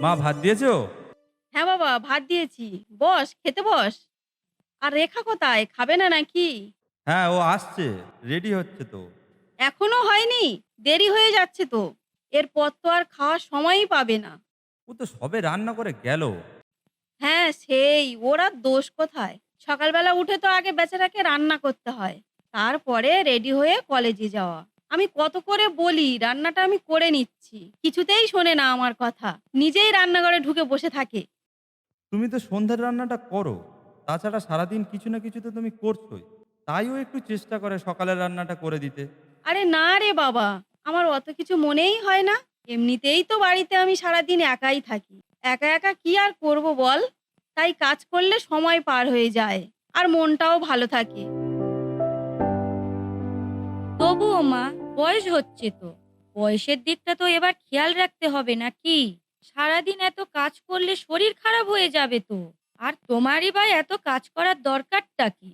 মা ভাত দিয়েছ? হ্যাঁ বাবা ভাত দিয়েছি। বস খেতে বস। আর রেখা কোথায়? খাবে না নাকি? হ্যাঁ ও আসছে। রেডি হচ্ছে তো। এখনও হয়নি। দেরি হয়ে যাচ্ছে তো। এরপর তো আর খাওয়ার সময়ই পাবে না। ও তো সবে রান্না করে গেল। হ্যাঁ সেই। ওর আর দোষ কোথায়? সকালবেলা উঠে তো আগে বেচারাকে রান্না করতে হয়। তারপরে রেডি হয়ে কলেজে যাওয়া। আমি কত করে বলি রান্নাটা আমি করে নিচ্ছি। কিছুতেই শোনে না আমার কথা। নিজেই রান্নাঘরে ঢুকে বসে থাকে। তুমি তো সন্ধ্যার রান্নাটা করো। তাছাড়া সারাদিন কিছু না কিছু তো তুমি করছোই। তাইও একটু চেষ্টা করে সকালের রান্নাটা করে দিতে। আরে না রে বাবা আমার অত কিছু মনেই হয় না। এমনিতেই তো বাড়িতে আমি সারাদিন একাই থাকি। একা একা কি আর করব বল? তাই কাজ করলে সময় পার হয়ে যায় আর মনটাও ভালো থাকে। তবুও মা বয়স হচ্ছে তো। বয়সের দিকটা তো এবার খেয়াল রাখতে হবে নাকি? সারাদিন এত কাজ করলে শরীর খারাপ হয়ে যাবে তো। আর তোমারই বা এত কাজ করার দরকারটা কি?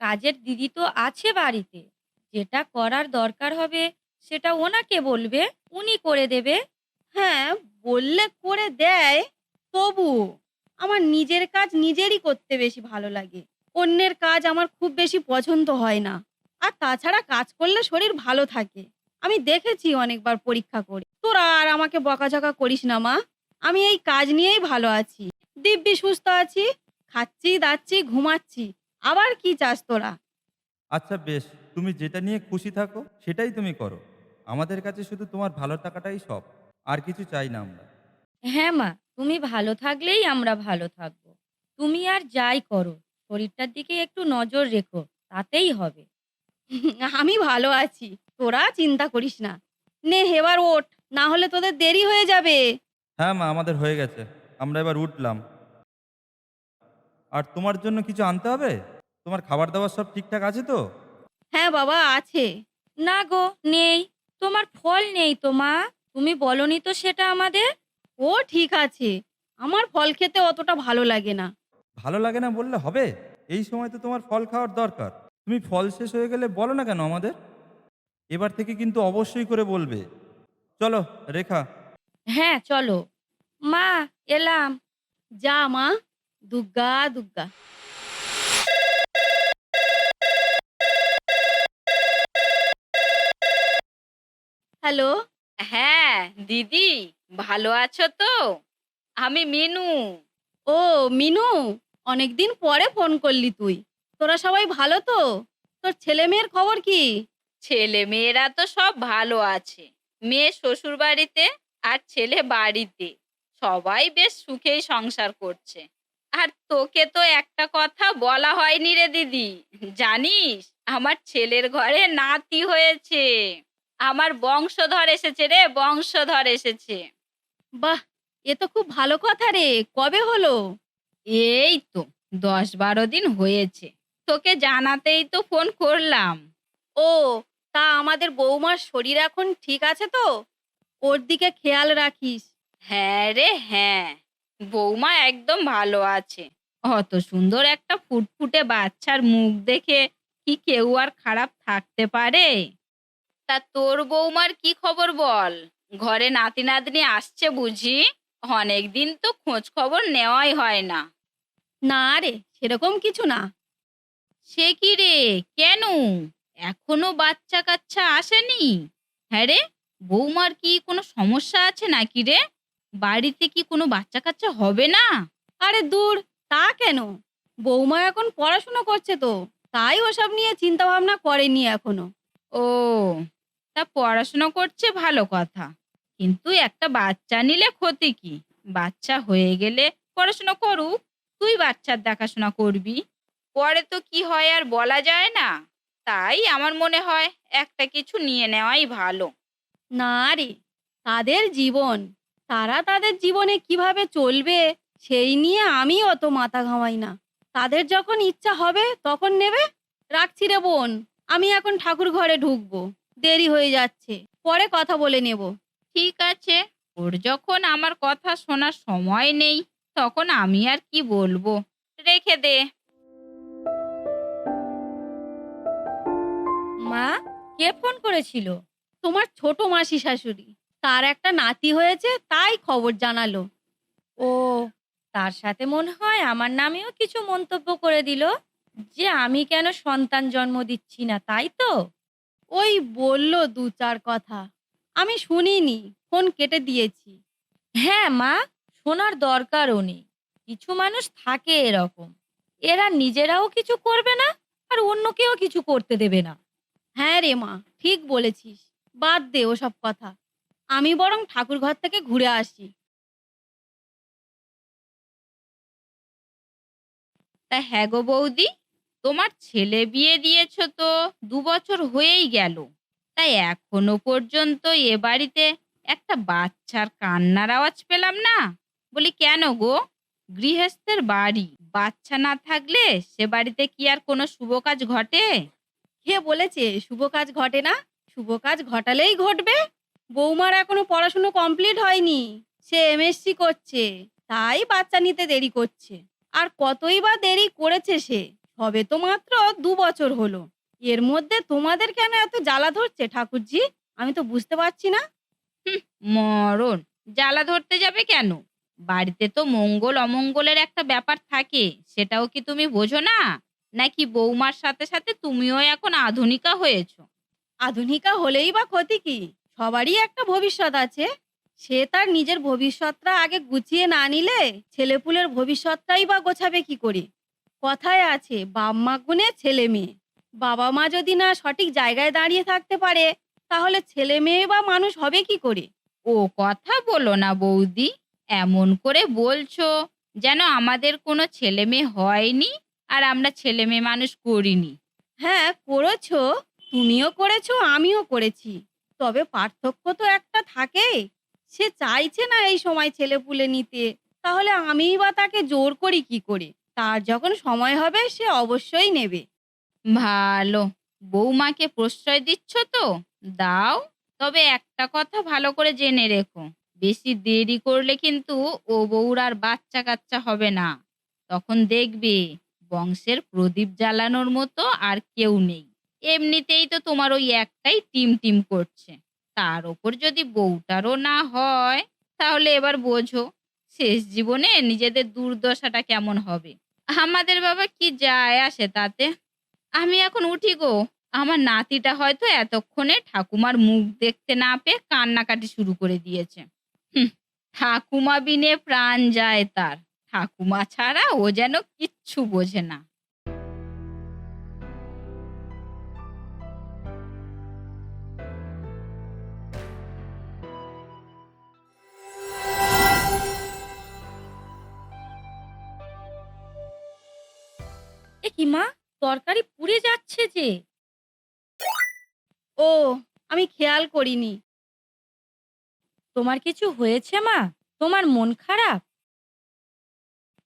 কাজের দিদি তো আছে বাড়িতে। যেটা করার দরকার হবে, সেটা ওনাকে বলবে, উনি করে দেবে। হ্যাঁ বললে করে দেয়, তবু আমার নিজের কাজ নিজেরই করতে বেশি ভালো লাগে। অন্যের কাজ আমার খুব বেশি পছন্দ হয় না। আর তাছাড়া কাজ করলে শরীর ভালো থাকে। আমি দেখেছি অনেকবার পরীক্ষা করে। তোরা আর আমাকে বকাঝকা করিস না মা। আমি এই কাজ নিয়েই ভালো আছি। দিব্যি সুস্থ আছি খাচ্ছি দাচ্ছি ঘুমাচ্ছি। আবার কি চাস তোরা? আচ্ছা বেশ। তুমি যেটা নিয়ে খুশি থাকো সেটাই তুমি করো। আমাদের কাছে শুধু তোমার ভালো থাকাটাই সব। আর কিছু চাই না আমরা। হ্যাঁ মা। তুমি ভালো থাকলেই আমরা ভালো থাকব। তুমি আর যাই করো। শরীরটার দিকে একটু নজর রেখো। তাতেই হবে। আমি ভালো আছি তোরা চিন্তা করিস না। নে এবার ওঠ না হলে তোদের দেরি হয়ে যাবে। হ্যাঁ মা আমাদের হয়ে গেছে আমরা এবার উঠলাম। আর তোমার জন্য কিছু আনতে হবে? তোমার খাবার দাবার সব ঠিকঠাক আছে তো? হ্যাঁ বাবা আছে। না গো নেই। তোমার ফল নেই তো মা? তুমি বলনি তো সেটা আমাদের? ও ঠিক আছে। আমার ফল খেতে অতটা ভালো লাগে না। ভালো লাগে না বললে হবে? এই সময় তো তোমার ফল খাওয়ার দরকার। তুমি ফল শেষ হয়ে গেলে বলো না কেন আমাদের? এবার থেকে কিন্তু অবশ্যই করে বলবে। চলো, রেখা। হ্যাঁ চলো। মা, এলাম। যা, মা। দুগ্গা দুগ্গা। হ্যালো? হ্যাঁ দিদি, ভালো আছো তো? আমি মিনু। ও, মিনু, অনেকদিন পরে ফোন করলি তুই। তোরা সবাই ভালো তো? তোর ছেলে মেয়ের খবর কি? ছেলে মেয়েরা তো সব ভালো আছে। মেয়ে শ্বশুর বাড়িতে আর ছেলে বাড়িতে। সবাই বেশ সুখেই সংসার করছে। আর তোকে তো একটা কথা বলা হয়নি রে দিদি। জানিস আমার ছেলের ঘরে নাতি হয়েছে। আমার বংশধর এসেছে রে বংশধর এসেছে। বাহ এ তো খুব ভালো কথা রে। কবে হলো? এই তো দশ বারো দিন হয়েছে। তোকে জানাতেই তো ফোন করলাম। ও, তা আমাদের বৌমার শরীর এখন ঠিক আছে তো? ওর দিকে খেয়াল রাখিস। হ্যাঁ রে হ্যাঁ। বৌমা একদম ভালো আছে। অত সুন্দর একটা ফুটফুটে বাচ্চার মুখ দেখে কি কেউ আর খারাপ থাকতে পারে? তা তোর বৌমার কি খবর বল? ঘরে নাতি নাতনি আসছে বুঝি? অনেকদিন তো খোঁজ খবর নেওয়াই হয় না। না রে, সেরকম কিছু না। সে কি রে? কেন? এখনও বাচ্চা কাচ্চা আসেনি? হ্যাঁ রে বৌমার কি কোনো সমস্যা আছে নাকি রে? বাড়িতে কি কোনো বাচ্চা কাচ্চা হবে না? আরে দূর তা কেন? বৌমা এখন পড়াশুনো করছে তো তাই ওসব নিয়ে চিন্তা ভাবনা করেনি এখনও। ও তা পড়াশোনা করছে ভালো কথা কিন্তু একটা বাচ্চা নিলে ক্ষতি কি? বাচ্চা হয়ে গেলে পড়াশোনা করুক তুই বাচ্চার দেখাশোনা করবি। পরে তো কি হয় আর বলা যায় না। তাই আমার মনে হয় একটা কিছু নিয়ে নেওয়াই ভালো। না রে তাদের জীবন তারা তাদের জীবনে কীভাবে চলবে সেই নিয়ে আমি অত মাথা ঘামাই না। তাদের যখন ইচ্ছা হবে তখন নেবে। রাখছি রে বোন আমি এখন ঠাকুর ঘরে ঢুকবো দেরি হয়ে যাচ্ছে পরে কথা বলে নেব। ঠিক আছে ওর যখন আমার কথা শোনার সময় নেই তখন আমি আর কি বলব? রেখে দে। মা, কে ফোন করেছিল? তোমার ছোট মাসি শাশুড়ি। তার একটা নাতি হয়েছে, তাই খবর জানালো। ও, তার সাথে মনে হয় আমার নামেও কিছু মন্তব্য করে দিল যে আমি কেন সন্তান জন্ম দিচ্ছি না, তাই তো? ওই বলল দু চার কথা। আমি শুনিনি, ফোন কেটে দিয়েছি। হ্যাঁ মা, শোনার দরকারও নেই। কিছু মানুষ থাকে এরকম। এরা নিজেরাও কিছু করবে না, আর অন্যকেও কিছু করতে দেবে না। হ্যাঁ রে মা, ঠিক বলেছিস। বাদ দে ওসব কথা। আমি বরং ঠাকুর ঘর থেকে ঘুরে আসি। তা হ্যাঁ গো বৌদি, তোমার ছেলে বিয়ে দিয়েছ তো, দু বছর হয়েই গেল। তাই এখনও পর্যন্ত এ বাড়িতে একটা বাচ্চার কান্নার আওয়াজ পেলাম না? বলি, কেন গো? গৃহস্থের বাড়ি, বাচ্চা না থাকলে সে বাড়িতে কি আর কোনো শুভ কাজ ঘটে? কে বলেছে, শুভ কাজ ঘটে না, শুভ কাজ ঘটালেই ঘটবে। বৌমার এখনও পড়াশুনো কমপ্লিট হয়নি, সে এমএসসি করছে, তাই বাচ্চা নিতে দেরি করছে। আর কতই বা দেরি করেছে সে, সবে তো মাত্র দু বছর হলো। এর মধ্যে তোমাদের কেন এত জ্বালা ধরছে ঠাকুরজি? আমি তো বুঝতে পারছি না। মরণ। জ্বালা ধরতে যাবে কেন? বাড়িতে তো মঙ্গল অমঙ্গলের একটা ব্যাপার থাকে, সেটাও কি তুমি বোঝো না? নাকি বৌমার সাথে সাথে তুমিও এখন আধুনিকা হয়েছো? আধুনিকা হলেই বা ক্ষতি কি? সবারই একটা ভবিষ্যৎ আছে। সে তার নিজের ভবিষ্যৎটা আগে গুছিয়ে না নিলে ছেলেপুলের ভবিষ্যৎটাই বা গোছাবে কি করে? কথায় আছে বাপ মা গুণে ছেলে মেয়ে। বাবা মা যদি না সঠিক জায়গায় দাঁড়িয়ে থাকতে পারে তাহলে ছেলে মেয়ে বা মানুষ হবে কি করে? ও কথা বলো না বৌদি এমন করে বলছো যেন আমাদের কোনো ছেলে মেয়ে হয়নি? আর আমরা ছেলে মেয়ে মানুষ করিনি। হ্যাঁ করেছ। তুমিও করেছ আমিও করেছি। তবে পার্থক্য তো একটা থাকে। সে চাইছে না এই সময় ছেলে পুলে নিতে। তাহলে আমিই বা তাকে জোর করি কি করে? তার যখন সময় হবে সে অবশ্যই নেবে। ভালো। বৌমাকে প্রশ্রয় দিচ্ছ তো? দাও। তবে একটা কথা ভালো করে জেনে রেখো। বেশি দেরি করলে কিন্তু ও বউর আর বাচ্চা কাচ্চা হবে না। তখন দেখবে। বংশের প্রদীপ জ্বালানোর মতো আর কেউ নেই। এমনিতেই তো তোমার ওই একটাই টিম টিম করছে। তার ওপর যদি বউটারও না হয়, তাহলে এবার বোঝো, শেষ জীবনে নিজেদের দুর্দশাটা কেমন হবে। আমাদের বাবা কি যায় আসে তাতে? আমি এখন উঠি গো। আমার নাতিটা হয়তো এতক্ষণে ঠাকুমার মুখ দেখতে না পেয়ে কান্নাকাটি শুরু করে দিয়েছে। ঠাকুমা বিনে প্রাণ যায় তার। ঠাকুমা ছাড়া ও যেন কিচ্ছু বোঝে না। এ কি মা, তরকারি পুড়ে যাচ্ছে যে। ও, আমি খেয়াল করিনি। তোমার কিছু হয়েছে মা? তোমার মন খারাপ?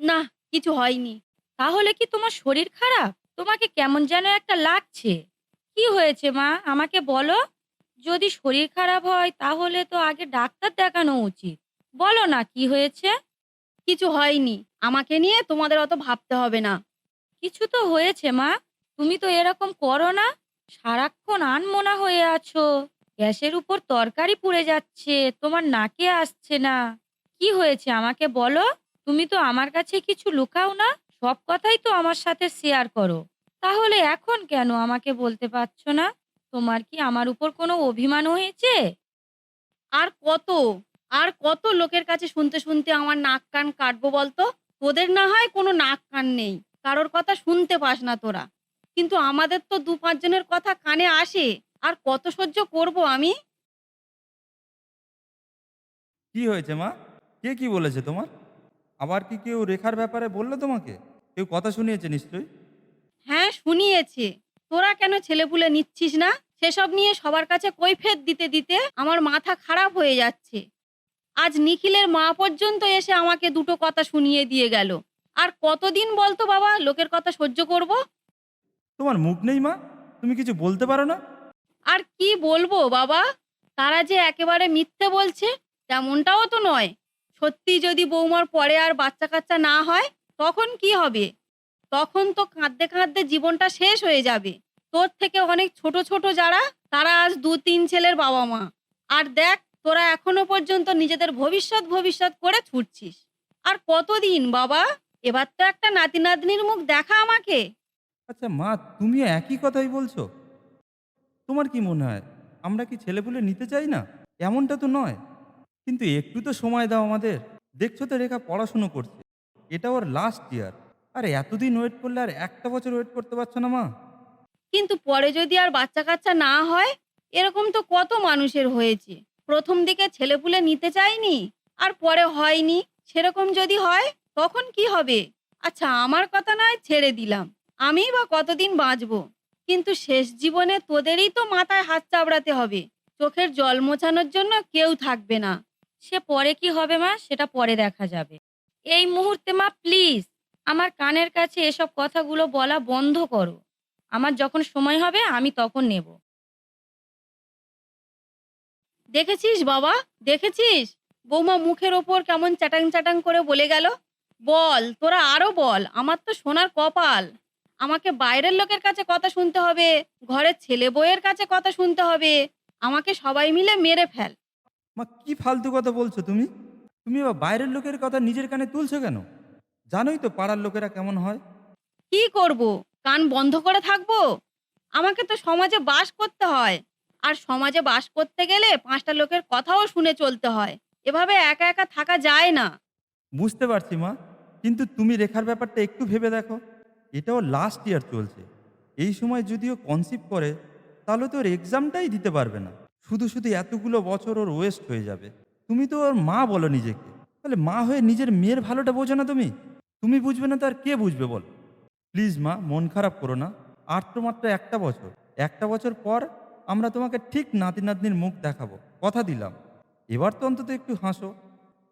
না, কিছু হয়নি। তাহলে কি তোমার শরীর খারাপ? তোমাকে কেমন যেন একটা লাগছে। কি হয়েছে মা? আমাকে বলো। যদি শরীর খারাপ হয়, তাহলে তো আগে ডাক্তার দেখানো উচিত। বলো না, কি হয়েছে? কিছু হয়নি। আমাকে নিয়ে তোমাদের অত ভাবতে হবে না। কিছু তো হয়েছে মা। তুমি তো এরকম করো না। সারাক্ষণ আনমনা হয়ে আছো। গ্যাসের উপর তরকারি পুড়ে যাচ্ছে। তোমার নাকে আসছে না। কি হয়েছে আমাকে বলো। তুমি তো আমার কাছে কিছু লুকাও না সব কথাই তো আমার সাথে শেয়ার করো। তাহলে এখন কেন আমাকে বলতে পারছ না? তোমার কি আমার উপর কোনো অভিমান হয়েছে? আর কত আর কত লোকের কাছে শুনতে শুনতে আমার নাক কান কাটবো বলতো? তোদের না হয় কোনো নাক কান নেই কারোর কথা শুনতে পাস না তোরা। কিন্তু আমাদের তো দু পাঁচজনের কথা কানে আসে আর কত সহ্য করব আমি? কি হয়েছে মা? কে কি বলেছে তোমার? আবার কি কেউ রেখার ব্যাপারে বলল তোমাকে? কেউ কথা শুনিয়েছে নিশ্চয়ই? হ্যাঁ শুনিয়েছে। তোরা কেন ছেলেপুলে নিচ্ছিস না? সেসব নিয়ে সবার কাছে কৈফেত দিতে দিতে আমার মাথা খারাপ হয়ে যাচ্ছে। আজ নিখিলের মা পর্যন্ত এসে আমাকে দুটো কথা শুনিয়ে দিয়ে গেল। আর কতদিন বলতো বাবা লোকের কথা সহ্য করব? তোমার মুখ নেই মা? তুমি কিছু বলতে পারো না? আর কি বলব বাবা? তারা যে একেবারে মিথ্যে বলছে তেমনটাও তো নয়। সত্যি যদি বৌমার পরে আর বাচ্চা কাচ্চা না হয়, তখন কি হবে? তখন তো কাঁদতে কাঁদতে জীবনটা শেষ হয়ে যাবে। তোর থেকে অনেক ছোট ছোট যারা, তারা আজ দু তিন ছেলের বাবা মা আর দেখ, তোরা এখনও পর্যন্ত নিজেদের ভবিষ্যৎ ভবিষ্যৎ করে ছুটছিস। আর কতদিন বাবা? এবার তো একটা নাতি নাতনির মুখ দেখা আমাকে। আচ্ছা মা তুমিও একই কথাই বলছো। তোমার কি মনে হয়, আমরা কি ছেলেপুলে নিতে চাই না? এমনটা তো নয়। কিন্তু একটু তো সময় দাও আমাদের। দেখছ তো রেখা পড়াশুনো করছে। এটা ওর লাস্ট ইয়ার আরে এতদিন ওয়েট করলে আর একটা বছর ওয়েট করতে পারছ না মা। কিন্তু পরে যদি আর বাচ্চা কাচ্চা না হয়, এরকম তো কত মানুষের হয়েছে। প্রথম দিকে ছেলেপুলে নিতে চায়নি আর পরে হয়নি। সেরকম যদি হয়, তখন কি হবে? আচ্ছা আমার কথা নয়, ছেড়ে দিলাম। আমি বা কতদিন বাঁচবো? কিন্তু শেষ জীবনে তোদেরই তো মাথায় হাত চাবড়াতে হবে। চোখের জল মোছানোর জন্য কেউ থাকবে না। সে পরে কি হবে মা? সেটা পরে দেখা যাবে। এই মুহূর্তে মা প্লিজ আমার কানের কাছে এসব কথাগুলো বলা বন্ধ করো। আমার যখন সময় হবে, আমি তখন নেব। দেখেছিস বাবা? দেখেছিস? বৌমা মুখের ওপর কেমন চাটাং চাটাং করে বলে গেল, বল, তোরা আরও বল, আমার তো সোনার কপাল। আমাকে বাইরের লোকের কাছে কথা শুনতে হবে, ঘরের ছেলে বউয়ের কাছে কথা শুনতে হবে। আমাকে সবাই মিলে মেরে ফেল। মা কি ফালতু কথা বলছো তুমি? তুমি আবার বাইরের লোকের কথা নিজের কানে তুলছো কেন? জানোই তো পাড়ার লোকেরা কেমন হয়। কি করব? কান বন্ধ করে থাকব? আমাকে তো সমাজে বাস করতে হয়। আর সমাজে বাস করতে গেলে পাঁচটা লোকের কথাও শুনে চলতে হয়। এভাবে একা একা থাকা যায় না। বুঝতে পারছি মা কিন্তু তুমি রেখার ব্যাপারটা একটু ভেবে দেখো। এটাও লাস্ট ইয়ার চলছে। এই সময় যদিও কনসিভ করে তাহলে তো ওর এক্সামটাই দিতে পারবে না। শুধু শুধু এতগুলো বছর ওর ওয়েস্ট হয়ে যাবে। তুমি তো ওর মা বলো নিজেকে। তাহলে মা হয়ে নিজের মেয়ের ভালোটা বোঝো না তুমি? তুমি বুঝবে না তো আর কে বুঝবে বল? প্লিজ মা, মন খারাপ করো না। আর তো মাত্র একটা বছর। একটা বছর পর আমরা তোমাকে ঠিক নাতি নাতনির মুখ দেখাবো। কথা দিলাম। এবার তো অন্তত একটু হাসো।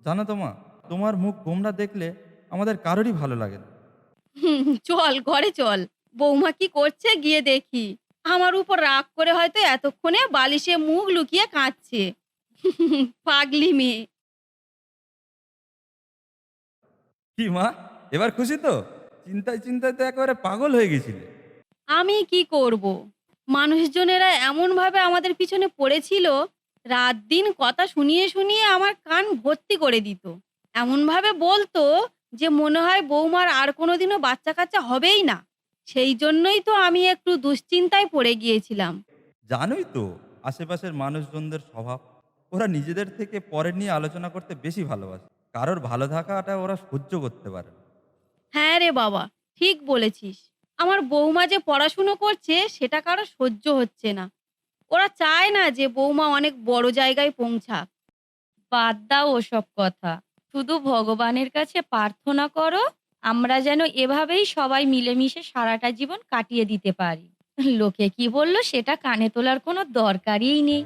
জানো তো মা, তোমার মুখ গোমরা দেখলে আমাদের কারোরই ভালো লাগে না। চল, ঘরে চল। বৌমা কি করছে গিয়ে দেখি। আমার উপর রাগ করে হয়তো এতক্ষণে বালিশে মুখ লুকিয়ে কাঁদছে। পাগলি মেয়ে। কি মা? এবার খুশি তো? চিন্তায় চিন্তায় তো একেবারে পাগল হয়ে গেছিলে। আমি কি করব? মানুষজনেরা এমন ভাবে আমাদের পিছনে পড়েছিল রাত দিন কথা শুনিয়ে শুনিয়ে আমার কান ভর্তি করে দিত। এমন ভাবে বলতো যে মনে হয় বৌমার আর কোনোদিনও বাচ্চা কাচ্চা হবেই না। সেই জন্যই তো আমি একটু দুশ্চিন্তায় পড়ে গিয়েছিলাম। জানোই তো আশেপাশের মানুষজনদের স্বভাব। ওরা নিজেদের থেকে পরের নিয়ে আলোচনা করতে বেশি ভালোবাসে। কারোর ভালো থাকাটা ওরা সহ্য করতে পারে না। হ্যাঁ রে বাবা ঠিক বলেছিস। আমার বৌমা যে পড়াশুনো করছে সেটা কারও সহ্য হচ্ছে না। ওরা চায় না যে বৌমা অনেক বড় জায়গায় পৌঁছাক। বাদ দাও ওসব কথা। শুধু ভগবানের কাছে প্রার্থনা করো আমরা যেন এভাবেই সবাই মিলেমিশে সারাটা জীবন কাটিয়ে দিতে পারি। লোকে কি বলল, সেটা কানে তোলার কোনো দরকারই নেই।